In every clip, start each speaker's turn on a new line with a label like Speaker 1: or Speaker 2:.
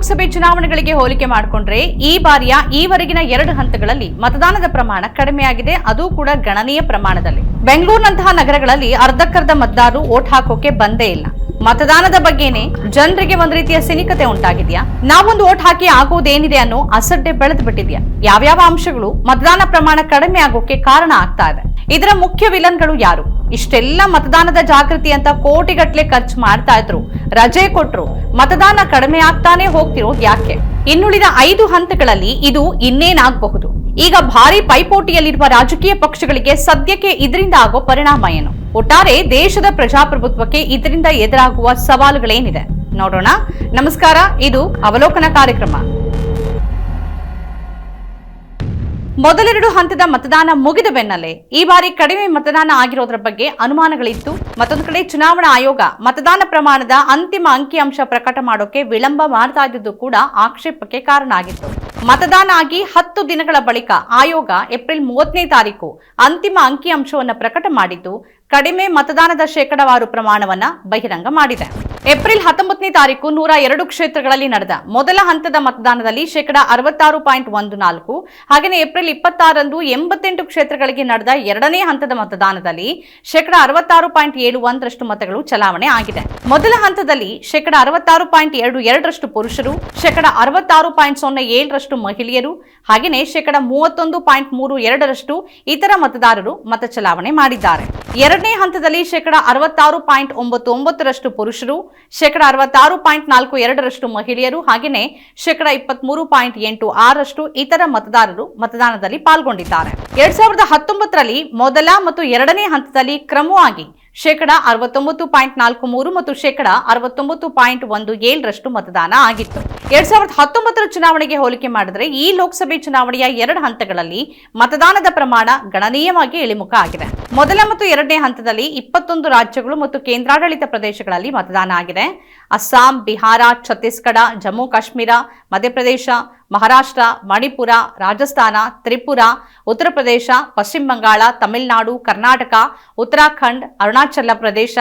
Speaker 1: ಲೋಕಸಭೆ ಚುನಾವಣೆಗಳಿಗೆ ಹೋಲಿಕೆ ಮಾಡಿಕೊಂಡ್ರೆ ಈ ಬಾರಿಯ ಈವರೆಗಿನ ಎರಡು ಹಂತಗಳಲ್ಲಿ ಮತದಾನದ ಪ್ರಮಾಣ ಕಡಿಮೆಯಾಗಿದೆ. ಅದು ಕೂಡ ಗಣನೀಯ ಪ್ರಮಾಣದಲ್ಲಿ. ಬೆಂಗಳೂರಿನಂತಹ ನಗರಗಳಲ್ಲಿ ಅರ್ಧಕ್ಕರ್ಧ ಮತದಾರರು ಓಟ್ ಹಾಕೋಕೆ ಬಂದೇ ಇಲ್ಲ. ಮತದಾನದ ಬಗ್ಗೆನೆ ಜನರಿಗೆ ಒಂದ್ ರೀತಿಯ ಸಿನಿಕತೆ ಉಂಟಾಗಿದೆಯಾ? ನಾವೊಂದು ಓಟ್ ಹಾಕಿ ಆಗೋದೇನಿದೆ ಅನ್ನೋ ಅಸಡ್ಡೆ ಬೆಳೆದು ಬಿಟ್ಟಿದ್ಯಾ ಯಾವ್ಯಾವ ಅಂಶಗಳು ಮತದಾನ ಪ್ರಮಾಣ ಕಡಿಮೆ ಆಗೋಕೆ ಕಾರಣ ಆಗ್ತಾ ಇದೆ? ಇದರ ಮುಖ್ಯ ವಿಲನ್ಗಳು ಯಾರು? ಇಷ್ಟೆಲ್ಲ ಮತದಾನದ ಜಾಗೃತಿ ಅಂತ ಕೋಟಿಗಟ್ಟಲೆ ಖರ್ಚು ಮಾಡ್ತಾ ಇದ್ರು. ರಜೆ ಕೊಟ್ರು. ಮತದಾನ ಕಡಿಮೆ ಆಗ್ತಾನೆ ಹೋಗ್ತಿರೋ ಯಾಕೆ? ಇನ್ನುಳಿದ ಐದು ಹಂತಗಳಲ್ಲಿ ಇದು ಇನ್ನೇನಾಗಬಹುದು. ಈಗ ಭಾರಿ ಪೈಪೋಟಿಯಲ್ಲಿರುವ ರಾಜಕೀಯ ಪಕ್ಷಗಳಿಗೆ ಸದ್ಯಕ್ಕೆ ಇದರಿಂದ ಆಗೋ ಪರಿಣಾಮ ಏನು? ಒಟ್ಟಾರೆ ದೇಶದ ಪ್ರಜಾಪ್ರಭುತ್ವಕ್ಕೆ ಇದರಿಂದ ಎದುರಾಗುವ ಸವಾಲುಗಳೇನಿದೆ? ನೋಡೋಣ. ನಮಸ್ಕಾರ, ಇದು ಅವಲೋಕನ ಕಾರ್ಯಕ್ರಮ. ಮೊದಲೆರಡು ಹಂತದ ಮತದಾನ ಮುಗಿದ ಬೆನ್ನಲ್ಲೇ ಈ ಬಾರಿ ಕಡಿಮೆ ಮತದಾನ ಆಗಿರೋದ್ರ ಬಗ್ಗೆ ಅನುಮಾನಗಳಿತ್ತು. ಮತ್ತೊಂದು ಕಡೆ ಚುನಾವಣಾ ಆಯೋಗ ಮತದಾನ ಪ್ರಮಾಣದ ಅಂತಿಮ ಅಂಕಿಅಂಶ ಪ್ರಕಟ ಮಾಡೋಕೆ ವಿಳಂಬ ಮಾಡ್ತಾ ಇದ್ದುದು ಕೂಡ ಆಕ್ಷೇಪಕ್ಕೆ ಕಾರಣ ಆಗಿತ್ತು. ಮತದಾನ ಆಗಿ ಹತ್ತು ದಿನಗಳ ಬಳಿಕ ಆಯೋಗ ಏಪ್ರಿಲ್ ಮೂವತ್ತನೇ ತಾರೀಕು ಅಂತಿಮ ಅಂಕಿಅಂಶವನ್ನು ಪ್ರಕಟ ಮಾಡಿದ್ದು, ಕಡಿಮೆ ಮತದಾನದ ಶೇಕಡಾವಾರು ಪ್ರಮಾಣವನ್ನು ಬಹಿರಂಗ ಮಾಡಿದೆ. ಏಪ್ರಿಲ್ ಹತ್ತೊಂಬತ್ತನೇ ತಾರೀಕು ನೂರ ಎರಡು ಕ್ಷೇತ್ರಗಳಲ್ಲಿ ನಡೆದ ಮೊದಲ ಹಂತದ ಮತದಾನದಲ್ಲಿ ಶೇಕಡ ಅರವತ್ತಾರು ಪಾಯಿಂಟ್ ಒಂದು ನಾಲ್ಕು, ಹಾಗೆಯೇ ಏಪ್ರಿಲ್ ಇಪ್ಪತ್ತಾರಂದು ಎಂಬತ್ತೆಂಟು ಕ್ಷೇತ್ರಗಳಿಗೆ ನಡೆದ ಎರಡನೇ ಹಂತದ ಮತದಾನದಲ್ಲಿ ಶೇಕಡ ಅರವತ್ತಾರು ಪಾಯಿಂಟ್ ಏಳು ಒಂದರಷ್ಟು ಮತಗಳು ಚಲಾವಣೆ ಆಗಿದೆ. ಮೊದಲ ಹಂತದಲ್ಲಿ ಶೇಕಡ ಅರವತ್ತಾರು ಪಾಯಿಂಟ್ ಎರಡು ಎರಡರಷ್ಟು ಪುರುಷರು, ಶೇಕಡ ಅರವತ್ತಾರು ಪಾಯಿಂಟ್ ಸೊನ್ನೆ ಏಳರಷ್ಟು ಮಹಿಳೆಯರು, ಹಾಗೆಯೇ ಶೇಕಡ ಮೂವತ್ತೊಂದು ಪಾಯಿಂಟ್ ಮೂರು ಎರಡರಷ್ಟು ಇತರ ಮತದಾರರು ಮತ ಚಲಾವಣೆ ಮಾಡಿದ್ದಾರೆ. ಎರಡನೇ ಹಂತದಲ್ಲಿ ಶೇಕಡ ಅರವತ್ತಾರು ಪಾಯಿಂಟ್ ಒಂಬತ್ತು ಒಂಬತ್ತರಷ್ಟು ಪುರುಷರು ಶೇಕಡ ಅರವತ್ತಾರು ಪಾಯಿಂಟ್ ನಾಲ್ಕು ಎರಡರಷ್ಟು ಮಹಿಳೆಯರು ಹಾಗೆಯೇ ಶೇಕಡ ಇಪ್ಪತ್ಮೂರು ಪಾಯಿಂಟ್ ಎಂಟು ಆರಷ್ಟು ಇತರ ಮತದಾರರು ಮತದಾನದಲ್ಲಿ ಪಾಲ್ಗೊಂಡಿದ್ದಾರೆ. ಎರಡ್ ಸಾವಿರದ ಹತ್ತೊಂಬತ್ತರಲ್ಲಿ ಮೊದಲ ಮತ್ತು ಎರಡನೇ ಹಂತದಲ್ಲಿ ಕ್ರಮವಾಗಿ ಶೇಕಡ ಅರವತ್ತೊಂಬತ್ತು ಪಾಯಿಂಟ್ ನಾಲ್ಕು ಮೂರು ಮತ್ತು ಶೇಕಡ ಅರವತ್ತೊಂಬತ್ತು ಪಾಯಿಂಟ್ ಒಂದು ಏಳರಷ್ಟು ಮತದಾನ ಆಗಿತ್ತು. ಎರಡ್ ಸಾವಿರದ ಹತ್ತೊಂಬತ್ತರ ಚುನಾವಣೆಗೆ ಹೋಲಿಕೆ ಮಾಡಿದರೆ ಈ ಲೋಕಸಭೆ ಚುನಾವಣೆಯ ಎರಡು ಹಂತಗಳಲ್ಲಿ ಮತದಾನದ ಪ್ರಮಾಣ ಗಣನೀಯವಾಗಿ ಇಳಿಮುಖ ಆಗಿದೆ. ಮೊದಲ ಮತ್ತು ಎರಡನೇ ಹಂತದಲ್ಲಿ ಇಪ್ಪತ್ತೊಂದು ರಾಜ್ಯಗಳು ಮತ್ತು ಕೇಂದ್ರಾಡಳಿತ ಪ್ರದೇಶಗಳಲ್ಲಿ ಮತದಾನ ಆಗಿದೆ. ಅಸ್ಸಾಂ, ಬಿಹಾರ, ಛತ್ತೀಸ್ಗಢ, ಜಮ್ಮು, ಕಾಶ್ಮೀರ, ಮಧ್ಯಪ್ರದೇಶ ಮಹಾರಾಷ್ಟ್ರ ಮಣಿಪುರ ರಾಜಸ್ಥಾನ ತ್ರಿಪುರ ಉತ್ತರ ಪ್ರದೇಶ ಪಶ್ಚಿಮ ಬಂಗಾಳ ತಮಿಳುನಾಡು ಕರ್ನಾಟಕ ಉತ್ತರಾಖಂಡ್ ಅರುಣಾಚಲ ಪ್ರದೇಶ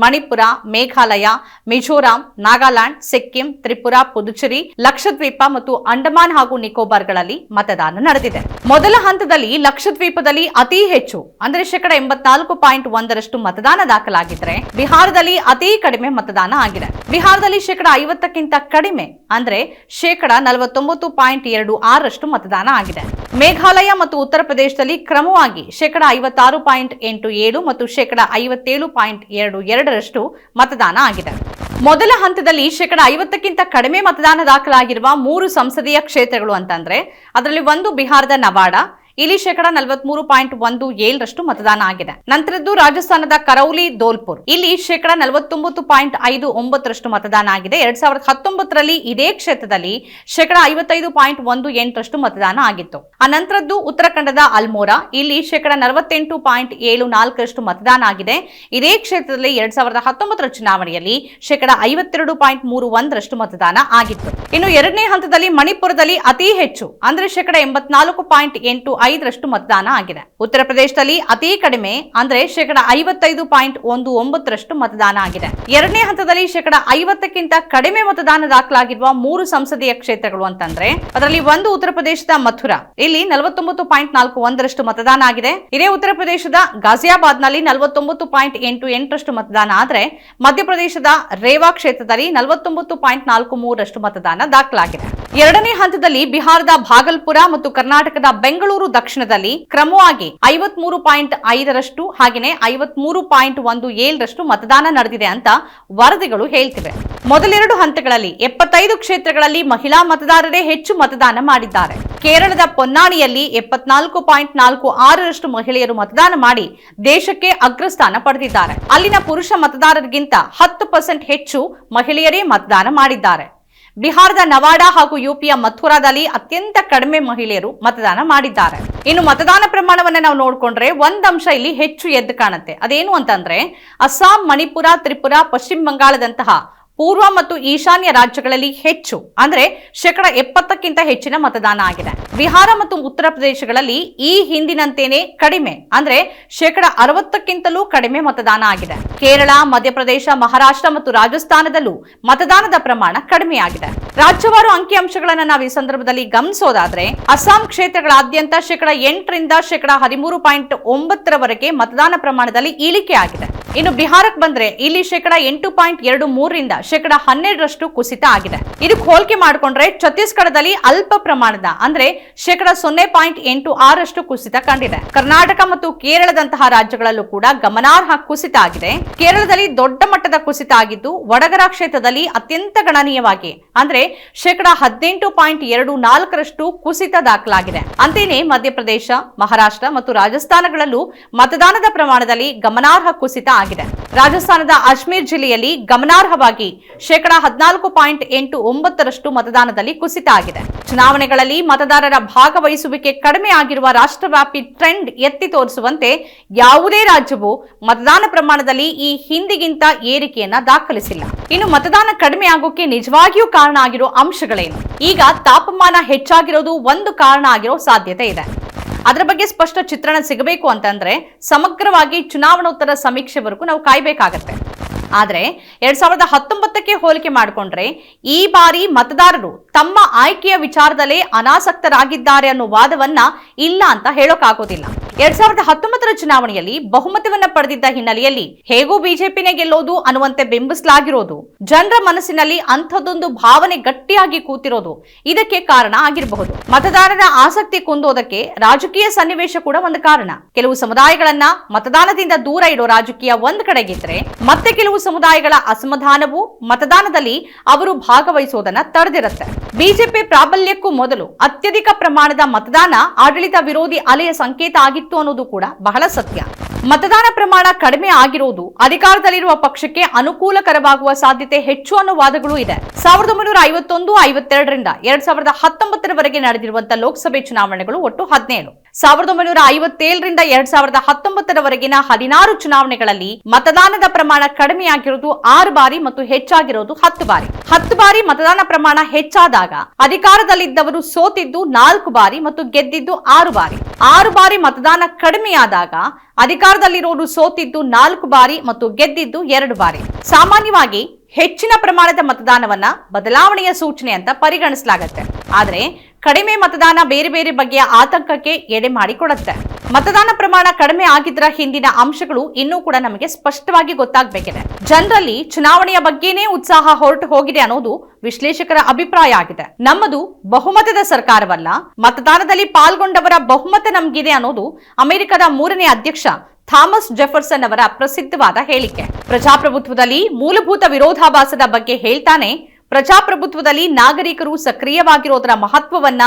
Speaker 1: ಮಣಿಪುರ, ಮೇಘಾಲಯ, ಮಿಜೋರಾಂ, ನಾಗಾಲ್ಯಾಂಡ್, ಸಿಕ್ಕಿಂ, ತ್ರಿಪುರ, ಪುದುಚೇರಿ, ಲಕ್ಷದ್ವೀಪ ಮತ್ತು ಅಂಡಮಾನ್ ಹಾಗೂ ನಿಕೋಬಾರ್ಗಳಲ್ಲಿ ಮತದಾನ ನಡೆದಿದೆ. ಮೊದಲ ಹಂತದಲ್ಲಿ ಲಕ್ಷದ್ವೀಪದಲ್ಲಿ ಅತಿ ಹೆಚ್ಚು, ಅಂದರೆ ಶೇಕಡ ಎಂಬತ್ನಾಲ್ಕು ಪಾಯಿಂಟ್ ಒಂದರಷ್ಟು ಮತದಾನ ದಾಖಲಾಗಿದ್ರೆ ಬಿಹಾರದಲ್ಲಿ ಅತಿ ಕಡಿಮೆ ಮತದಾನ ಆಗಿದೆ. ಬಿಹಾರದಲ್ಲಿ ಶೇಕಡ ಐವತ್ತಕ್ಕಿಂತ ಕಡಿಮೆ, ಅಂದ್ರೆ ಶೇಕಡ ನಲವತ್ತೊಂಬತ್ತು ಪಾಯಿಂಟ್ ಎರಡು ಆರರಷ್ಟು ಮತದಾನ ಆಗಿದೆ. ಮೇಘಾಲಯ ಮತ್ತು ಉತ್ತರ ಪ್ರದೇಶದಲ್ಲಿ ಕ್ರಮವಾಗಿ ಶೇಕಡ ಐವತ್ತಾರು ಪಾಯಿಂಟ್ ಎಂಟು ಏಳು ಮತ್ತು ಶೇಕಡ ಐವತ್ತೇಳು ಪಾಯಿಂಟ್ ಎರಡು ಎರಡರಷ್ಟು ಮತದಾನ ಆಗಿದೆ. ಮೊದಲ ಹಂತದಲ್ಲಿ ಶೇಕಡ ಐವತ್ತಕ್ಕಿಂತ ಕಡಿಮೆ ಮತದಾನ ದಾಖಲಾಗಿರುವ ಮೂರು ಸಂಸದೀಯ ಕ್ಷೇತ್ರಗಳು ಅಂತಂದ್ರೆ, ಅದರಲ್ಲಿ ಒಂದು ಬಿಹಾರದ ನವಾಡ ಇಲ್ಲಿ ಶೇಕಡ ನಲವತ್ಮೂರು ಪಾಯಿಂಟ್ ಒಂದು ಏಳರಷ್ಟು ಮತದಾನ ಆಗಿದೆ. ನಂತರದ್ದು ರಾಜಸ್ಥಾನದ ಕರೌಲಿ, ದೋಲ್ಪುರ್. ಇಲ್ಲಿ ಶೇಕಡ ನಲವತ್ತೊಂಬತ್ತು ಪಾಯಿಂಟ್ ಐದು ಒಂಬತ್ತರಷ್ಟು ಮತದಾನ ಆಗಿದೆ. ಎರಡ್ ಸಾವಿರದ ಹತ್ತೊಂಬತ್ತರಲ್ಲಿ ಇದೇ ಕ್ಷೇತ್ರದಲ್ಲಿ ಶೇಕಡ ಐವತ್ತೈದು ಪಾಯಿಂಟ್ ಒಂದು ಎಂಟರಷ್ಟು ಮತದಾನ ಆಗಿತ್ತು. ಆ ನಂತರದ್ದು ಉತ್ತರಾಖಂಡದ ಅಲ್ಮೋರಾ. ಇಲ್ಲಿ ಶೇಕಡ ನಲವತ್ತೆಂಟು ಪಾಯಿಂಟ್ ಏಳು ನಾಲ್ಕರಷ್ಟು ಮತದಾನ ಆಗಿದೆ. ಇದೇ ಕ್ಷೇತ್ರದಲ್ಲಿ ಎರಡ್ ಸಾವಿರದ ಹತ್ತೊಂಬತ್ತರ ಚುನಾವಣೆಯಲ್ಲಿ ಶೇಕಡ ಐವತ್ತೆರಡು ಪಾಯಿಂಟ್ ಮೂರು ಒಂದರಷ್ಟು ಮತದಾನ ಆಗಿತ್ತು. ಇನ್ನು ಎರಡನೇ ಹಂತದಲ್ಲಿ ಮಣಿಪುರದಲ್ಲಿ ಅತಿ ಹೆಚ್ಚು, ಅಂದ್ರೆ ಶೇಕಡ ಎಂಬತ್ನಾಲ್ಕು ಪಾಯಿಂಟ್ ಎಂಟು ಐದರಷ್ಟು ಮತದಾನ ಆಗಿದೆ. ಉತ್ತರ ಪ್ರದೇಶದಲ್ಲಿ ಅತಿ ಕಡಿಮೆ ಅಂದ್ರೆ ಶೇಕಡ ಐವತ್ತೈದು ಪಾಯಿಂಟ್ ಒಂದು ಒಂಬತ್ತರಷ್ಟು ಮತದಾನ ಆಗಿದೆ. ಎರಡನೇ ಹಂತದಲ್ಲಿ ಶೇಕಡ ಐವತ್ತಕ್ಕಿಂತ ಕಡಿಮೆ ಮತದಾನ ದಾಖಲಾಗಿರುವ ಮೂರು ಸಂಸದೀಯ ಕ್ಷೇತ್ರಗಳು ಅಂತಂದ್ರೆ, ಅದರಲ್ಲಿ ಒಂದು ಉತ್ತರ ಪ್ರದೇಶದ ಮಥುರಾ. ಇಲ್ಲಿ ನಲವತ್ತೊಂಬತ್ತು ಪಾಯಿಂಟ್ ನಾಲ್ಕು ಒಂದರಷ್ಟು ಮತದಾನ ಆಗಿದೆ. ಇದೇ ಉತ್ತರ ಪ್ರದೇಶದ ಗಾಜಿಯಾಬಾದ್ನಲ್ಲಿ ನಲವತ್ತೊಂಬತ್ತು ಪಾಯಿಂಟ್ ಎಂಟು ಎಂಟರಷ್ಟು ಮತದಾನ ಆದರೆ, ಮಧ್ಯಪ್ರದೇಶದ ರೇವಾ ಕ್ಷೇತ್ರದಲ್ಲಿ ನಲವತ್ತೊಂಬತ್ತು ಪಾಯಿಂಟ್ ನಾಲ್ಕು ಮೂರರಷ್ಟು ಮತದಾನ ದಾಖಲಾಗಿದೆ. ಎರಡನೇ ಹಂತದಲ್ಲಿ ಬಿಹಾರದ ಭಾಗಲ್ಪುರ ಮತ್ತು ಕರ್ನಾಟಕದ ಬೆಂಗಳೂರು ದಕ್ಷಿಣದಲ್ಲಿ ಕ್ರಮವಾಗಿ ಐವತ್ಮೂರು ಪಾಯಿಂಟ್ ಐದರಷ್ಟು ಹಾಗೆಯೇ ಐವತ್ಮೂರು ಪಾಯಿಂಟ್ ಒಂದು ಏಳರಷ್ಟು ಮತದಾನ ನಡೆದಿದೆ ಅಂತ ವರದಿಗಳು ಹೇಳ್ತಿವೆ. ಮೊದಲೆರಡು ಹಂತಗಳಲ್ಲಿ ಎಪ್ಪತ್ತೈದು ಕ್ಷೇತ್ರಗಳಲ್ಲಿ ಮಹಿಳಾ ಮತದಾರರೇ ಹೆಚ್ಚು ಮತದಾನ ಮಾಡಿದ್ದಾರೆ. ಕೇರಳದ ಪೊನ್ನಾಣಿಯಲ್ಲಿ ಎಪ್ಪತ್ನಾಲ್ಕು ಪಾಯಿಂಟ್ ನಾಲ್ಕು ಆರರಷ್ಟು ಮಹಿಳೆಯರು ಮತದಾನ ಮಾಡಿ ದೇಶಕ್ಕೆ ಅಗ್ರಸ್ಥಾನ ಪಡೆದಿದ್ದಾರೆ. ಅಲ್ಲಿನ ಪುರುಷ ಮತದಾರರಿಗಿಂತ ಹತ್ತು ಪರ್ಸೆಂಟ್ ಹೆಚ್ಚು ಮಹಿಳೆಯರೇ ಮತದಾನ ಮಾಡಿದ್ದಾರೆ. ಬಿಹಾರದ ನವಾಡಾ ಹಾಗೂ ಯುಪಿಯ ಮಥುರಾದಲ್ಲಿ ಅತ್ಯಂತ ಕಡಿಮೆ ಮಹಿಳೆಯರು ಮತದಾನ ಮಾಡಿದ್ದಾರೆ. ಇನ್ನು ಮತದಾನ ಪ್ರಮಾಣವನ್ನ ನಾವು ನೋಡಿಕೊಂಡ್ರೆ ಒಂದಂಶ ಇಲ್ಲಿ ಹೆಚ್ಚು ಎದ್ದು ಕಾಣುತ್ತೆ. ಅದೇನು ಅಂತಂದ್ರೆ, ಅಸ್ಸಾಂ, ಮಣಿಪುರ, ತ್ರಿಪುರ, ಪಶ್ಚಿಮ ಬಂಗಾಳದಂತಹ ಪೂರ್ವ ಮತ್ತು ಈಶಾನ್ಯ ರಾಜ್ಯಗಳಲ್ಲಿ ಹೆಚ್ಚು, ಅಂದ್ರೆ ಶೇಕಡ ಎಪ್ಪತ್ತಕ್ಕಿಂತ ಹೆಚ್ಚಿನ ಮತದಾನ ಆಗಿದೆ. ಬಿಹಾರ ಮತ್ತು ಉತ್ತರ ಪ್ರದೇಶಗಳಲ್ಲಿ ಈ ಹಿಂದಿನಂತೆಯೇ ಕಡಿಮೆ, ಅಂದ್ರೆ ಶೇಕಡ ಅರವತ್ತಕ್ಕಿಂತಲೂ ಕಡಿಮೆ ಮತದಾನ ಆಗಿದೆ. ಕೇರಳ, ಮಧ್ಯಪ್ರದೇಶ, ಮಹಾರಾಷ್ಟ್ರ ಮತ್ತು ರಾಜಸ್ಥಾನದಲ್ಲೂ ಮತದಾನದ ಪ್ರಮಾಣ ಕಡಿಮೆಯಾಗಿದೆ. ರಾಜ್ಯವಾರು ಅಂಕಿಅಂಶಗಳನ್ನು ನಾವು ಈ ಸಂದರ್ಭದಲ್ಲಿ ಗಮನಿಸೋದಾದ್ರೆ, ಅಸ್ಸಾಂ ಕ್ಷೇತ್ರಗಳಾದ್ಯಂತ ಶೇಕಡ ಎಂಟರಿಂದ ಶೇಕಡ ಹದಿಮೂರು ಪಾಯಿಂಟ್ ಒಂಬತ್ತರವರೆಗೆ ಮತದಾನ ಪ್ರಮಾಣದಲ್ಲಿ ಇಳಿಕೆ ಆಗಿದೆ ಇನ್ನು ಬಿಹಾರಕ್ಕೆ ಬಂದ್ರೆ ಇಲ್ಲಿ ಶೇಕಡ ಎಂಟು ಪಾಯಿಂಟ್ ಎರಡು ಮೂರರಿಂದ ಶೇಕಡ ಹನ್ನೆರಡರಷ್ಟು ಕುಸಿತ ಆಗಿದೆ. ಇದಕ್ಕೆ ಹೋಲಿಕೆ ಮಾಡಿಕೊಂಡ್ರೆ ಛತ್ತೀಸ್ಗಢದಲ್ಲಿ ಅಲ್ಪ ಪ್ರಮಾಣದ, ಅಂದ್ರೆ ಶೇಕಡ ಸೊನ್ನೆ ಪಾಯಿಂಟ್ ಎಂಟು ಆರಷ್ಟು ಕುಸಿತ ಕಂಡಿದೆ. ಕರ್ನಾಟಕ ಮತ್ತು ಕೇರಳದಂತಹ ರಾಜ್ಯಗಳಲ್ಲೂ ಕೂಡ ಗಮನಾರ್ಹ ಕುಸಿತ ಆಗಿದೆ. ಕೇರಳದಲ್ಲಿ ದೊಡ್ಡ ಮಟ್ಟದ ಕುಸಿತ ಆಗಿದ್ದು, ವಡಗರ ಕ್ಷೇತ್ರದಲ್ಲಿ ಅತ್ಯಂತ ಗಣನೀಯವಾಗಿ, ಅಂದ್ರೆ ಶೇಕಡ ಹದಿನೆಂಟು ಪಾಯಿಂಟ್ ಎರಡು ನಾಲ್ಕರಷ್ಟು ಕುಸಿತ ದಾಖಲಾಗಿದೆ. ಅಂತೆಯೇ ಮಧ್ಯಪ್ರದೇಶ, ಮಹಾರಾಷ್ಟ್ರ ಮತ್ತು ರಾಜಸ್ಥಾನಗಳಲ್ಲೂ ಮತದಾನದ ಪ್ರಮಾಣದಲ್ಲಿ ಗಮನಾರ್ಹ ಕುಸಿತ ಆಗಿದೆ. ರಾಜಸ್ಥಾನದ ಅಜ್ಮೀರ್ ಜಿಲ್ಲೆಯಲ್ಲಿ ಗಮನಾರ್ಹವಾಗಿ ಶೇಕಡ ಹದಿನಾಲ್ಕು ಪಾಯಿಂಟ್ ಎಂಟು ಒಂಬತ್ತರಷ್ಟು ಮತದಾನದಲ್ಲಿ ಕುಸಿತ ಆಗಿದೆ. ಚುನಾವಣೆಗಳಲ್ಲಿ ಮತದಾರರ ಭಾಗವಹಿಸುವಿಕೆ ಕಡಿಮೆ ಆಗಿರುವ ರಾಷ್ಟ್ರವ್ಯಾಪಿ ಟ್ರೆಂಡ್ ಎತ್ತಿ ತೋರಿಸುವಂತೆ ಯಾವುದೇ ರಾಜ್ಯವು ಮತದಾನ ಪ್ರಮಾಣದಲ್ಲಿ ಈ ಹಿಂದಿಗಿಂತ ಏರಿಕೆಯನ್ನ ದಾಖಲಿಸಿಲ್ಲ. ಇನ್ನು ಮತದಾನ ಕಡಿಮೆ ಆಗೋಕೆ ನಿಜವಾಗಿಯೂ ಕಾರಣ ಆಗಿರೋ ಅಂಶಗಳೇನು? ಈಗ ತಾಪಮಾನ ಹೆಚ್ಚಾಗಿರೋದು ಒಂದು ಕಾರಣ ಆಗಿರೋ ಸಾಧ್ಯತೆ ಇದೆ. ಅದರ ಬಗ್ಗೆ ಸ್ಪಷ್ಟ ಚಿತ್ರಣ ಸಿಗಬೇಕು ಅಂತಂದ್ರೆ ಸಮಗ್ರವಾಗಿ ಚುನಾವಣೋತ್ತರ ಸಮೀಕ್ಷೆವರೆಗೂ ನಾವು ಕಾಯ್ಬೇಕಾಗತ್ತೆ. ಆದ್ರೆ ಎರಡ್ ಸಾವಿರದ ಹತ್ತೊಂಬತ್ತಕ್ಕೆ ಹೋಲಿಕೆ ಮಾಡಿಕೊಂಡ್ರೆ ಈ ಬಾರಿ ಮತದಾರರು ತಮ್ಮ ಆಯ್ಕೆಯ ವಿಚಾರದಲ್ಲೇ ಅನಾಸಕ್ತರಾಗಿದ್ದಾರೆ ಅನ್ನೋ ವಾದವನ್ನ ಇಲ್ಲ ಅಂತ ಹೇಳೋಕ್ಕಾಗೋದಿಲ್ಲ. ಎರಡ್ ಸಾವಿರದ ಹತ್ತೊಂಬತ್ತರ ಚುನಾವಣೆಯಲ್ಲಿ ಬಹುಮತವನ್ನ ಪಡೆದಿದ್ದ ಹಿನ್ನೆಲೆಯಲ್ಲಿ ಹೇಗೂ ಬಿಜೆಪಿನೇ ಗೆಲ್ಲೋದು ಅನ್ನುವಂತೆ ಬಿಂಬಿಸಲಾಗಿರೋದು. ಜನರ ಮನಸ್ಸಿನಲ್ಲಿ ಅಂಥದ್ದೊಂದು ಭಾವನೆ ಗಟ್ಟಿಯಾಗಿ ಕೂತಿರೋದು ಇದಕ್ಕೆ ಕಾರಣ ಆಗಿರಬಹುದು. ಮತದಾರರ ಆಸಕ್ತಿ ಕುಂದೋದಕ್ಕೆ ರಾಜಕೀಯ ಸನ್ನಿವೇಶ ಕೂಡ ಒಂದು ಕಾರಣ. ಕೆಲವು ಸಮುದಾಯಗಳನ್ನ ಮತದಾನದಿಂದ ದೂರ ಇಡೋ ರಾಜಕೀಯ ಒಂದ್ ಕಡೆಗಿದ್ರೆ ಮತ್ತೆ ಕೆಲವು ಸಮುದಾಯಗಳ ಅಸಮಾಧಾನವು ಮತದಾನದಲ್ಲಿ ಅವರು ಭಾಗವಹಿಸೋದನ್ನ ತಡೆದಿರುತ್ತೆ. ಬಿಜೆಪಿ ಪ್ರಾಬಲ್ಯಕ್ಕೂ ಮೊದಲು ಅತ್ಯಧಿಕ ಪ್ರಮಾಣದ ಮತದಾನ ಆಡಳಿತ ವಿರೋಧಿ ಅಲೆಯ ಸಂಕೇತ ಆಗಿತ್ತು ಅನ್ನೋದು ಕೂಡ ಬಹಳ ಸತ್ಯ. ಮತದಾನ ಪ್ರಮಾಣ ಕಡಿಮೆ ಆಗಿರುವುದು ಅಧಿಕಾರದಲ್ಲಿರುವ ಪಕ್ಷಕ್ಕೆ ಅನುಕೂಲಕರವಾಗುವ ಸಾಧ್ಯತೆ ಹೆಚ್ಚು ಅನ್ನೋ ವಾದಗಳು ಇದೆ. ಸಾವಿರದ ಒಂಬೈನೂರ ಐವತ್ತೊಂದು, ಐವತ್ತೆರಡರಿಂದ ಎರಡ್ ಸಾವಿರದ ಹತ್ತೊಂಬತ್ತರವರೆಗೆ ನಡೆದಿರುವಂತಹ ಲೋಕಸಭೆ ಚುನಾವಣೆಗಳು ಒಟ್ಟು ಹದಿನೇಳು. ಸಾವಿರದ ಒಂಬೈನೂರ ಐವತ್ತೇಳರಿಂದ ಎರಡ್ ಸಾವಿರದ ಹತ್ತೊಂಬತ್ತರವರೆಗಿನ ಹದಿನಾರು ಚುನಾವಣೆಗಳಲ್ಲಿ ಮತದಾನದ ಪ್ರಮಾಣ ಕಡಿಮೆಯಾಗಿರುವುದು ಆರು ಬಾರಿ ಮತ್ತು ಹೆಚ್ಚಾಗಿರೋದು ಹತ್ತು ಬಾರಿ. ಹತ್ತು ಬಾರಿ ಮತದಾನ ಪ್ರಮಾಣ ಹೆಚ್ಚಾದಾಗ ಅಧಿಕಾರದಲ್ಲಿದ್ದವರು ಸೋತಿದ್ದು ನಾಲ್ಕು ಬಾರಿ ಮತ್ತು ಗೆದ್ದಿದ್ದು ಆರು ಬಾರಿ. ಆರು ಬಾರಿ ಮತದಾನ ಕಡಿಮೆಯಾದಾಗ ಅಧಿಕಾರದಲ್ಲಿರೋರು ಸೋತಿದ್ದು ನಾಲ್ಕು ಬಾರಿ ಮತ್ತು ಗೆದ್ದಿದ್ದು ಎರಡು ಬಾರಿ. ಸಾಮಾನ್ಯವಾಗಿ ಹೆಚ್ಚಿನ ಪ್ರಮಾಣದ ಮತದಾನವನ್ನ ಬದಲಾವಣೆಯ ಸೂಚನೆ ಅಂತ ಪರಿಗಣಿಸಲಾಗುತ್ತೆ. ಆದರೆ ಕಡಿಮೆ ಮತದಾನ ಬೇರೆ ಬೇರೆ ಬಗೆಯ ಆತಂಕಕ್ಕೆ ಎಡೆ ಮಾಡಿಕೊಡುತ್ತೆ ಮತದಾನ ಪ್ರಮಾಣ ಕಡಿಮೆ ಆಗಿದ್ರ ಹಿಂದಿನ ಅಂಶಗಳು ಇನ್ನೂ ಕೂಡ ನಮಗೆ ಸ್ಪಷ್ಟವಾಗಿ ಗೊತ್ತಾಗಬೇಕಿದೆ. ಜನರಲ್ಲಿ ಚುನಾವಣೆಯ ಬಗ್ಗೆನೇ ಉತ್ಸಾಹ ಹೊರಟು ಹೋಗಿದೆ ಅನ್ನೋದು ವಿಶ್ಲೇಷಕರ ಅಭಿಪ್ರಾಯ ಆಗಿದೆ. ನಮ್ಮದು ಬಹುಮತದ ಸರ್ಕಾರವಲ್ಲ, ಮತದಾನದಲ್ಲಿ ಪಾಲ್ಗೊಂಡವರ ಬಹುಮತ ನಮಗಿದೆ ಅನ್ನೋದು ಅಮೆರಿಕದ ಮೂರನೇ ಅಧ್ಯಕ್ಷ ಥಾಮಸ್ ಜೆಫರ್ಸನ್ ಅವರ ಪ್ರಸಿದ್ಧವಾದ ಹೇಳಿಕೆ. ಪ್ರಜಾಪ್ರಭುತ್ವದಲ್ಲಿ ಮೂಲಭೂತ ವಿರೋಧಾಭಾಸದ ಬಗ್ಗೆ ಹೇಳ್ತಾನೆ ಪ್ರಜಾಪ್ರಭುತ್ವದಲ್ಲಿ ನಾಗರಿಕರು ಸಕ್ರಿಯವಾಗಿರೋದರ ಮಹತ್ವವನ್ನ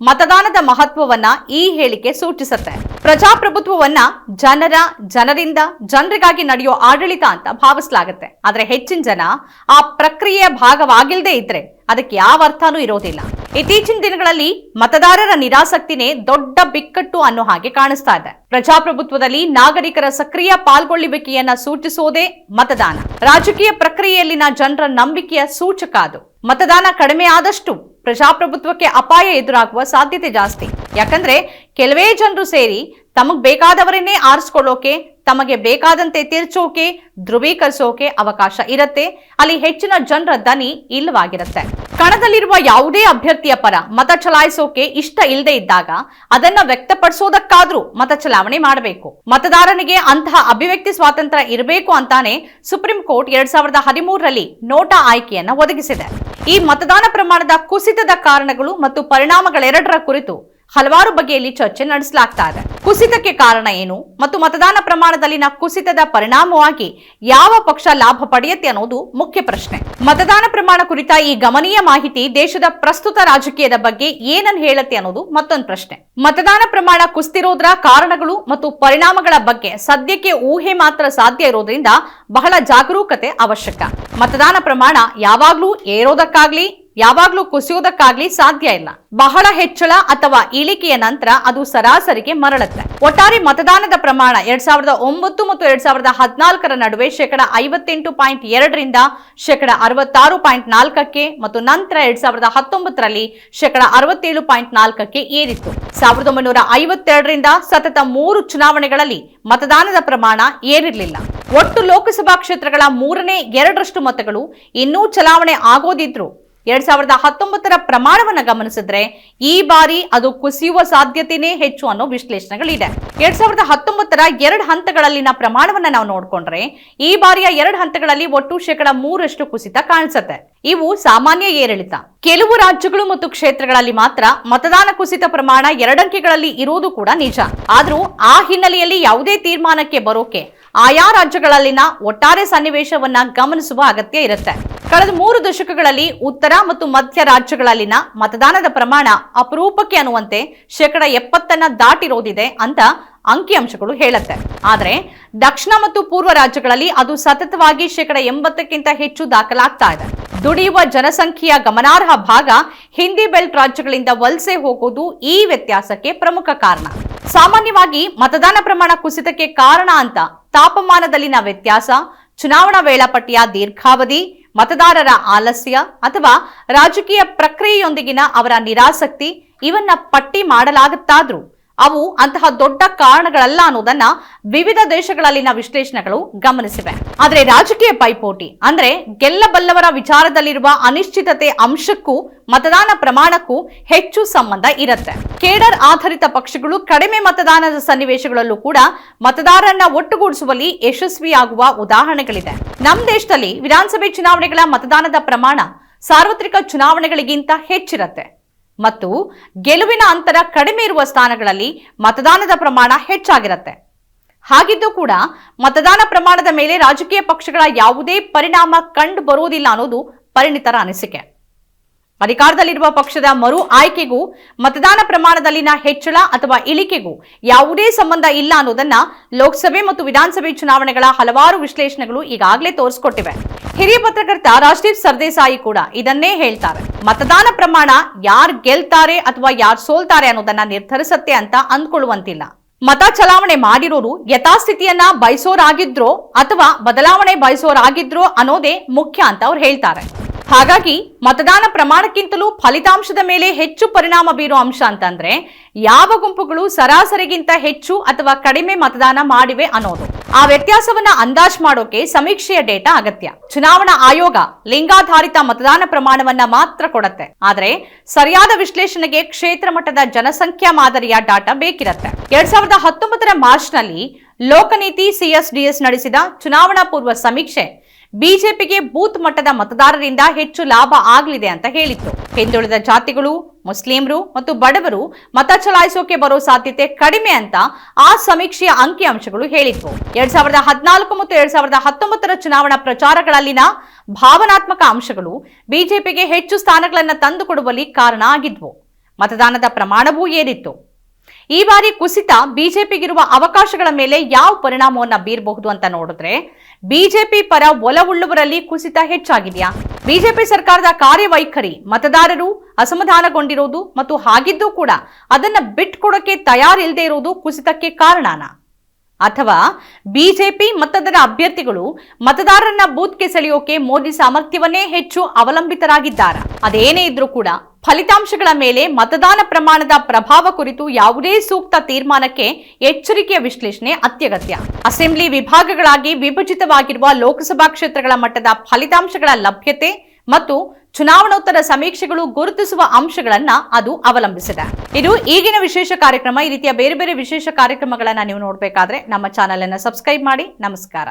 Speaker 1: ಮತದಾನದ ಮಹತ್ವವನ್ನ ಈ ಹೇಳಿಕೆ ಸೂಚಿಸುತ್ತೆ. ಪ್ರಜಾಪ್ರಭುತ್ವವನ್ನ ಜನರ, ಜನರಿಂದ, ಜನರಿಗಾಗಿ ನಡೆಯೋ ಆಡಳಿತ ಅಂತ ಭಾವಿಸಲಾಗುತ್ತೆ. ಆದ್ರೆ ಹೆಚ್ಚಿನ ಜನ ಆ ಪ್ರಕ್ರಿಯೆಯ ಭಾಗವಾಗಿಲ್ಲದೆ ಇದ್ರೆ ಅದಕ್ಕೆ ಯಾವ ಅರ್ಥನೂ ಇರೋದಿಲ್ಲ. ಇತ್ತೀಚಿನ ದಿನಗಳಲ್ಲಿ ಮತದಾರರ ನಿರಾಸಕ್ತಿನೇ ದೊಡ್ಡ ಬಿಕ್ಕಟ್ಟು ಅನ್ನೋ ಹಾಗೆ ಕಾಣಿಸ್ತಾ ಇದೆ. ಪ್ರಜಾಪ್ರಭುತ್ವದಲ್ಲಿ ನಾಗರಿಕರ ಸಕ್ರಿಯ ಪಾಲ್ಗೊಳ್ಳುವಿಕೆಯನ್ನ ಸೂಚಿಸುವುದೇ ಮತದಾನ. ರಾಜಕೀಯ ಪ್ರಕ್ರಿಯೆಯಲ್ಲಿನ ಜನರ ನಂಬಿಕೆಯ ಸೂಚಕ ಅದು. ಮತದಾನ ಕಡಿಮೆ ಆದಷ್ಟು ಪ್ರಜಾಪ್ರಭುತ್ವಕ್ಕೆ ಅಪಾಯ ಎದುರಾಗುವ ಸಾಧ್ಯತೆ ಜಾಸ್ತಿ. ಯಾಕಂದ್ರೆ, ಕೆಲವೇ ಜನರು ಸೇರಿ ತಮಗ್ ಬೇಕಾದವರನ್ನೇ ಆರಿಸ್ಕೊಳ್ಳೋಕೆ ತಮಗೆ ಬೇಕಾದಂತೆ ತಿರ್ಚೋಕೆ ಧ್ರುವೀಕರಿಸೋಕೆ ಅವಕಾಶ ಇರುತ್ತೆ. ಅಲ್ಲಿ ಹೆಚ್ಚಿನ ಜನರ ದನಿ ಇಲ್ಲವಾಗಿರುತ್ತೆ. ಕಣದಲ್ಲಿರುವ ಯಾವುದೇ ಅಭ್ಯರ್ಥಿಯ ಪರ ಮತ ಚಲಾಯಿಸೋಕೆ ಇಷ್ಟ ಇಲ್ಲದೆ ಇದ್ದಾಗ ಅದನ್ನ ವ್ಯಕ್ತಪಡಿಸೋದಕ್ಕಾದ್ರೂ ಮತ ಚಲಾವಣೆ ಮಾಡಬೇಕು. ಮತದಾರನಿಗೆ ಅಂತಹ ಅಭಿವ್ಯಕ್ತಿ ಸ್ವಾತಂತ್ರ್ಯ ಇರಬೇಕು ಅಂತಾನೆ ಸುಪ್ರೀಂ ಕೋರ್ಟ್ ಎರಡ್ ಸಾವಿರದ ಹದಿಮೂರರಲ್ಲಿ ನೋಟಾ ಆಯ್ಕೆಯನ್ನ ಒದಗಿಸಿದೆ. ಈ ಮತದಾನ ಪ್ರಮಾಣದ ಕುಸಿತದ ಕಾರಣಗಳು ಮತ್ತು ಪರಿಣಾಮಗಳೆರಡರ ಕುರಿತು ಹಲವಾರು ಬಗೆಯಲ್ಲಿ ಚರ್ಚೆ ನಡೆಸಲಾಗ್ತಾ ಇದೆ. ಕುಸಿತಕ್ಕೆ ಕಾರಣ ಏನು ಮತ್ತು ಮತದಾನ ಪ್ರಮಾಣದಲ್ಲಿನ ಕುಸಿತದ ಪರಿಣಾಮವಾಗಿ ಯಾವ ಪಕ್ಷ ಲಾಭ ಪಡೆಯುತ್ತೆ ಅನ್ನೋದು ಮುಖ್ಯ ಪ್ರಶ್ನೆ. ಮತದಾನ ಪ್ರಮಾಣ ಕುರಿತ ಈ ಗಮನೀಯ ಮಾಹಿತಿ ದೇಶದ ಪ್ರಸ್ತುತ ರಾಜಕೀಯದ ಬಗ್ಗೆ ಏನನ್ ಹೇಳುತ್ತೆ ಅನ್ನೋದು ಮತ್ತೊಂದು ಪ್ರಶ್ನೆ. ಮತದಾನ ಪ್ರಮಾಣ ಕುಸಿತಿರೋದ್ರ ಕಾರಣಗಳು ಮತ್ತು ಪರಿಣಾಮಗಳ ಬಗ್ಗೆ ಸದ್ಯಕ್ಕೆ ಊಹೆ ಮಾತ್ರ ಸಾಧ್ಯ ಇರೋದ್ರಿಂದ ಬಹಳ ಜಾಗರೂಕತೆ ಅವಶ್ಯಕ. ಮತದಾನ ಪ್ರಮಾಣ ಯಾವಾಗ್ಲೂ ಏರೋದಕ್ಕಾಗ್ಲಿ ಯಾವಾಗ್ಲೂ ಕುಸಿಯೋದಕ್ಕಾಗ್ಲಿ ಸಾಧ್ಯ ಇಲ್ಲ. ಬಹಳ ಹೆಚ್ಚಳ ಅಥವಾ ಇಳಿಕೆಯ ನಂತರ ಅದು ಸರಾಸರಿಗೆ ಮರಳುತ್ತೆ. ಒಟ್ಟಾರೆ ಮತದಾನದ ಪ್ರಮಾಣ ಎರಡ್ ಸಾವಿರದ ಒಂಬತ್ತು ಮತ್ತು ಎರಡ್ ಸಾವಿರದ ಹದಿನಾಲ್ಕರ ನಡುವೆ ಶೇಕಡ ಐವತ್ತೆಂಟು ಪಾಯಿಂಟ್ ಎರಡರಿಂದ ಶೇಕಡ ಅರವತ್ತಾರು ಪಾಯಿಂಟ್ ನಾಲ್ಕಕ್ಕೆ ಮತ್ತು ನಂತರ ಎರಡ್ ಸಾವಿರದ ಹತ್ತೊಂಬತ್ತರಲ್ಲಿ ಶೇಕಡ ಅರವತ್ತೇಳು ಪಾಯಿಂಟ್ ನಾಲ್ಕಕ್ಕೆ ಏರಿತ್ತು. ಸಾವಿರದ ಒಂಬೈನೂರ ಐವತ್ತೆರಡರಿಂದ ಸತತ ಮೂರು ಚುನಾವಣೆಗಳಲ್ಲಿ ಮತದಾನದ ಪ್ರಮಾಣ ಏರಿರಲಿಲ್ಲ. ಒಟ್ಟು ಲೋಕಸಭಾ ಕ್ಷೇತ್ರಗಳ ಮೂರನೇ ಎರಡರಷ್ಟು ಮತಗಳು ಇನ್ನೂ ಚಲಾವಣೆ ಆಗೋದಿದ್ರು ಎರಡ್ ಸಾವಿರದ ಹತ್ತೊಂಬತ್ತರ ಪ್ರಮಾಣವನ್ನ ಗಮನಿಸಿದ್ರೆ ಈ ಬಾರಿ ಅದು ಕುಸಿಯುವ ಸಾಧ್ಯತೆನೇ ಹೆಚ್ಚು ಅನ್ನೋ ವಿಶ್ಲೇಷಣೆಗಳಿದೆ. ಎರಡ್ ಸಾವಿರದ ಹತ್ತೊಂಬತ್ತರ ಎರಡು ಹಂತಗಳಲ್ಲಿನ ಪ್ರಮಾಣವನ್ನ ನಾವು ನೋಡ್ಕೊಂಡ್ರೆ ಈ ಬಾರಿಯ ಎರಡು ಹಂತಗಳಲ್ಲಿ ಒಟ್ಟು ಶೇಕಡ ಮೂರಷ್ಟು ಕುಸಿತ ಕಾಣಿಸುತ್ತೆ. ಇವು ಸಾಮಾನ್ಯ ಏರಿಳಿತ. ಕೆಲವು ರಾಜ್ಯಗಳು ಮತ್ತು ಕ್ಷೇತ್ರಗಳಲ್ಲಿ ಮಾತ್ರ ಮತದಾನ ಕುಸಿತ ಪ್ರಮಾಣ ಎರಡಂಕಿಗಳಲ್ಲಿ ಇರುವುದು ಕೂಡ ನಿಜ. ಆದ್ರೂ ಆ ಹಿನ್ನೆಲೆಯಲ್ಲಿ ಯಾವುದೇ ತೀರ್ಮಾನಕ್ಕೆ ಬರೋಕೆ ಆಯಾ ರಾಜ್ಯಗಳಲ್ಲಿನ ಒಟ್ಟಾರೆ ಸನ್ನಿವೇಶವನ್ನ ಗಮನಿಸುವ ಅಗತ್ಯ ಇರುತ್ತೆ. ಕಳೆದ ಮೂರು ದಶಕಗಳಲ್ಲಿ ಉತ್ತರ ಮತ್ತು ಮಧ್ಯ ರಾಜ್ಯಗಳಲ್ಲಿನ ಮತದಾನದ ಪ್ರಮಾಣ ಅಪರೂಪಕ್ಕೆ ಅನ್ನುವಂತೆ ಶೇಕಡ ಎಪ್ಪತ್ತನ್ನ ದಾಟಿರೋದಿದೆ ಅಂತ ಅಂಕಿಅಂಶಗಳು ಹೇಳುತ್ತೆ. ಆದರೆ ದಕ್ಷಿಣ ಮತ್ತು ಪೂರ್ವ ರಾಜ್ಯಗಳಲ್ಲಿ ಅದು ಸತತವಾಗಿ ಶೇಕಡ ಎಂಬತ್ತಕ್ಕಿಂತ ಹೆಚ್ಚು ದಾಖಲಾಗ್ತಾ ಇದೆ. ದುಡಿಯುವ ಜನಸಂಖ್ಯೆಯ ಗಮನಾರ್ಹ ಭಾಗ ಹಿಂದಿ ಬೆಲ್ಟ್ ರಾಜ್ಯಗಳಿಂದ ವಲಸೆ ಹೋಗೋದು ಈ ವ್ಯತ್ಯಾಸಕ್ಕೆ ಪ್ರಮುಖ ಕಾರಣ. ಸಾಮಾನ್ಯವಾಗಿ ಮತದಾನ ಪ್ರಮಾಣ ಕುಸಿತಕ್ಕೆ ಕಾರಣ ಅಂತ ತಾಪಮಾನದಲ್ಲಿನ ವ್ಯತ್ಯಾಸ, ಚುನಾವಣಾ ವೇಳಾಪಟ್ಟಿಯ ದೀರ್ಘಾವಧಿ ಮತದಾರರ ಆಲಸ್ಯ ಅಥವಾ ರಾಜಕೀಯ ಪ್ರಕ್ರಿಯೆಯೊಂದಿಗಿನ ಅವರ ನಿರಾಸಕ್ತಿ ಇವನ್ನ ಪಟ್ಟಿ ಮಾಡಲಾಗುತ್ತಾದ್ರೂ ಅವು ಅಂತಹ ದೊಡ್ಡ ಕಾರಣಗಳಲ್ಲ ಅನ್ನೋದನ್ನ ವಿವಿಧ ದೇಶಗಳಲ್ಲಿನ ವಿಶ್ಲೇಷಣೆಗಳು ಗಮನಿಸಿವೆ. ಆದರೆ ರಾಜಕೀಯ ಪೈಪೋಟಿ ಅಂದ್ರೆ ಗೆಲ್ಲಬಲ್ಲವರ ವಿಚಾರದಲ್ಲಿರುವ ಅನಿಶ್ಚಿತತೆ ಅಂಶಕ್ಕೂ ಮತದಾನ ಪ್ರಮಾಣಕ್ಕೂ ಹೆಚ್ಚು ಸಂಬಂಧ ಇರುತ್ತೆ. ಕೇಡರ್ ಆಧಾರಿತ ಪಕ್ಷಗಳು ಕಡಿಮೆ ಮತದಾನದ ಸನ್ನಿವೇಶಗಳಲ್ಲೂ ಕೂಡ ಮತದಾರರನ್ನ ಒಟ್ಟುಗೂಡಿಸುವಲ್ಲಿ ಯಶಸ್ವಿಯಾಗುವ ಉದಾಹರಣೆಗಳಿದೆ. ನಮ್ಮ ದೇಶದಲ್ಲಿ ವಿಧಾನಸಭೆ ಚುನಾವಣೆಗಳ ಮತದಾನದ ಪ್ರಮಾಣ ಸಾರ್ವತ್ರಿಕ ಚುನಾವಣೆಗಳಿಗಿಂತ ಹೆಚ್ಚಿರುತ್ತೆ. ಮತ್ತು ಗೆಲುವಿನ ಅಂತರ ಕಡಿಮೆ ಇರುವ ಸ್ಥಾನಗಳಲ್ಲಿ ಮತದಾನದ ಪ್ರಮಾಣ ಹೆಚ್ಚಾಗಿರುತ್ತೆ. ಹಾಗಿದ್ದು ಕೂಡ ಮತದಾನ ಪ್ರಮಾಣದ ಮೇಲೆ ರಾಜಕೀಯ ಪಕ್ಷಗಳ ಯಾವುದೇ ಪರಿಣಾಮ ಕಂಡು ಬರುವುದಿಲ್ಲ ಅನ್ನೋದು ಪರಿಣಿತರ ಅನಿಸಿಕೆ. ಅಧಿಕಾರದಲ್ಲಿರುವ ಪಕ್ಷದ ಮರು ಆಯ್ಕೆಗೂ ಮತದಾನ ಪ್ರಮಾಣದಲ್ಲಿನ ಹೆಚ್ಚಳ ಅಥವಾ ಇಳಿಕೆಗೂ ಯಾವುದೇ ಸಂಬಂಧ ಇಲ್ಲ ಅನ್ನೋದನ್ನ ಲೋಕಸಭೆ ಮತ್ತು ವಿಧಾನಸಭೆ ಚುನಾವಣೆಗಳ ಹಲವಾರು ವಿಶ್ಲೇಷಣೆಗಳು ಈಗಾಗಲೇ ತೋರಿಸಿಕೊಟ್ಟಿವೆ. ಹಿರಿಯ ಪತ್ರಕರ್ತ ರಾಜದೀಪ್ ಸರ್ದೇಸಾಯಿ ಕೂಡ ಇದನ್ನೇ ಹೇಳ್ತಾರೆ. ಮತದಾನ ಪ್ರಮಾಣ ಯಾರು ಗೆಲ್ತಾರೆ ಅಥವಾ ಯಾರು ಸೋಲ್ತಾರೆ ಅನ್ನೋದನ್ನ ನಿರ್ಧರಿಸತ್ತೆ ಅಂತ ಅಂದ್ಕೊಳ್ಳುವಂತಿಲ್ಲ. ಮತ ಚಲಾವಣೆ ಮಾಡಿರೋರು ಯಥಾಸ್ಥಿತಿಯನ್ನ ಬಯಸೋರಾಗಿದ್ರೋ ಅಥವಾ ಬದಲಾವಣೆ ಬಯಸೋರಾಗಿದ್ರೋ ಅನ್ನೋದೇ ಮುಖ್ಯ ಅಂತ ಅವ್ರು ಹೇಳ್ತಾರೆ. ಹಾಗಾಗಿ ಮತದಾನ ಪ್ರಮಾಣಕ್ಕಿಂತಲೂ ಫಲಿತಾಂಶದ ಮೇಲೆ ಹೆಚ್ಚು ಪರಿಣಾಮ ಬೀರುವ ಅಂಶ ಅಂತಂದ್ರೆ ಯಾವ ಗುಂಪುಗಳು ಸರಾಸರಿಗಿಂತ ಹೆಚ್ಚು ಅಥವಾ ಕಡಿಮೆ ಮತದಾನ ಮಾಡಿವೆ ಅನ್ನೋದು. ಆ ವ್ಯತ್ಯಾಸವನ್ನ ಅಂದಾಜ್ ಮಾಡೋಕೆ ಸಮೀಕ್ಷೆಯ ಡೇಟಾ ಅಗತ್ಯ. ಚುನಾವಣಾ ಆಯೋಗ ಲಿಂಗಾಧಾರಿತ ಮತದಾನ ಪ್ರಮಾಣವನ್ನ ಮಾತ್ರ ಕೊಡತ್ತೆ. ಆದರೆ ಸರಿಯಾದ ವಿಶ್ಲೇಷಣೆಗೆ ಕ್ಷೇತ್ರ ಮಟ್ಟದ ಜನಸಂಖ್ಯಾ ಮಾದರಿಯ ಡಾಟಾ ಬೇಕಿರತ್ತೆ. ಎರಡ್ ಸಾವಿರದ ಹತ್ತೊಂಬತ್ತರ ಮಾರ್ಚ್ನಲ್ಲಿ ಲೋಕನೀತಿ ಸಿಎಸ್ಡಿಎಸ್ ನಡೆಸಿದ ಚುನಾವಣಾ ಪೂರ್ವ ಸಮೀಕ್ಷೆ ಬಿಜೆಪಿಗೆ ಬೂತ್ ಮಟ್ಟದ ಮತದಾರರಿಂದ ಹೆಚ್ಚು ಲಾಭ ಆಗಲಿದೆ ಅಂತ ಹೇಳಿತ್ತು. ಹಿಂದುಳಿದ ಜಾತಿಗಳು ಮುಸ್ಲಿಂರು ಮತ್ತು ಬಡವರು ಮತ ಚಲಾಯಿಸೋಕೆ ಬರೋ ಸಾಧ್ಯತೆ ಕಡಿಮೆ ಅಂತ ಆ ಸಮೀಕ್ಷೆಯ ಅಂಕಿಅಂಶಗಳು ಹೇಳಿದ್ವು. ಎರಡ್ ಸಾವಿರದ ಹದಿನಾಲ್ಕು ಮತ್ತು ಎರಡ್ ಸಾವಿರದ ಹತ್ತೊಂಬತ್ತರ ಚುನಾವಣಾ ಪ್ರಚಾರಗಳಲ್ಲಿನ ಭಾವನಾತ್ಮಕ ಅಂಶಗಳು ಬಿಜೆಪಿಗೆ ಹೆಚ್ಚು ಸ್ಥಾನಗಳನ್ನು ತಂದುಕೊಡುವಲ್ಲಿ ಕಾರಣ ಆಗಿದ್ವು. ಮತದಾನದ ಪ್ರಮಾಣವೂ ಏರಿತ್ತು. ಈ ಬಾರಿ ಕುಸಿತ ಬಿಜೆಪಿಗಿರುವ ಅವಕಾಶಗಳ ಮೇಲೆ ಯಾವ ಪರಿಣಾಮವನ್ನ ಬೀರಬಹುದು ಅಂತ ನೋಡಿದ್ರೆ, ಬಿಜೆಪಿ ಪರ ಒಲವುಳ್ಳವರಲ್ಲಿ ಕುಸಿತ ಹೆಚ್ಚಾಗಿದೆಯಾ? ಬಿಜೆಪಿ ಸರ್ಕಾರದ ಕಾರ್ಯವೈಖರಿ, ಮತದಾರರು ಅಸಮಾಧಾನಗೊಂಡಿರೋದು ಮತ್ತು ಹಾಗಿದ್ದೂ ಕೂಡ ಅದನ್ನ ಬಿಟ್ಕೊಡೋಕೆ ತಯಾರಿಲ್ಲದೆ ಇರೋದು ಕುಸಿತಕ್ಕೆ ಕಾರಣನಾ? ಅಥವಾ ಬಿಜೆಪಿ ಮತ್ತದರ ಅಭ್ಯರ್ಥಿಗಳು ಮತದಾರರನ್ನ ಬೂತ್ಗೆ ಸೆಳೆಯೋಕೆ ಮೋದಿ ಸಾಮರ್ಥ್ಯವನ್ನೇ ಹೆಚ್ಚು ಅವಲಂಬಿತರಾಗಿದ್ದಾರೆ. ಅದೇನೇ ಇದ್ರೂ ಕೂಡ ಫಲಿತಾಂಶಗಳ ಮೇಲೆ ಮತದಾನ ಪ್ರಮಾಣದ ಪ್ರಭಾವ ಕುರಿತು ಯಾವುದೇ ಸೂಕ್ತ ತೀರ್ಮಾನಕ್ಕೆ ಎಚ್ಚರಿಕೆಯ ವಿಶ್ಲೇಷಣೆ ಅತ್ಯಗತ್ಯ. ಅಸೆಂಬ್ಲಿ ವಿಭಾಗಗಳಾಗಿ ವಿಭಜಿತವಾಗಿರುವ ಲೋಕಸಭಾ ಕ್ಷೇತ್ರಗಳ ಮಟ್ಟದ ಫಲಿತಾಂಶಗಳ ಲಭ್ಯತೆ ಮತ್ತು ಚುನಾವಣೋತ್ತರ ಸಮೀಕ್ಷೆಗಳು ಗುರುತಿಸುವ ಅಂಶಗಳನ್ನ ಅದು ಅವಲಂಬಿಸಿದೆ. ಇದು ಈಗಿನ ವಿಶೇಷ ಕಾರ್ಯಕ್ರಮ. ಈ ರೀತಿಯ ಬೇರೆ ಬೇರೆ ವಿಶೇಷ ಕಾರ್ಯಕ್ರಮಗಳನ್ನ ನೀವು ನೋಡಬೇಕಾದ್ರೆ ನಮ್ಮ ಚಾನೆಲ್ ಅನ್ನ ಸಬ್ಸ್ಕ್ರೈಬ್ ಮಾಡಿ. ನಮಸ್ಕಾರ.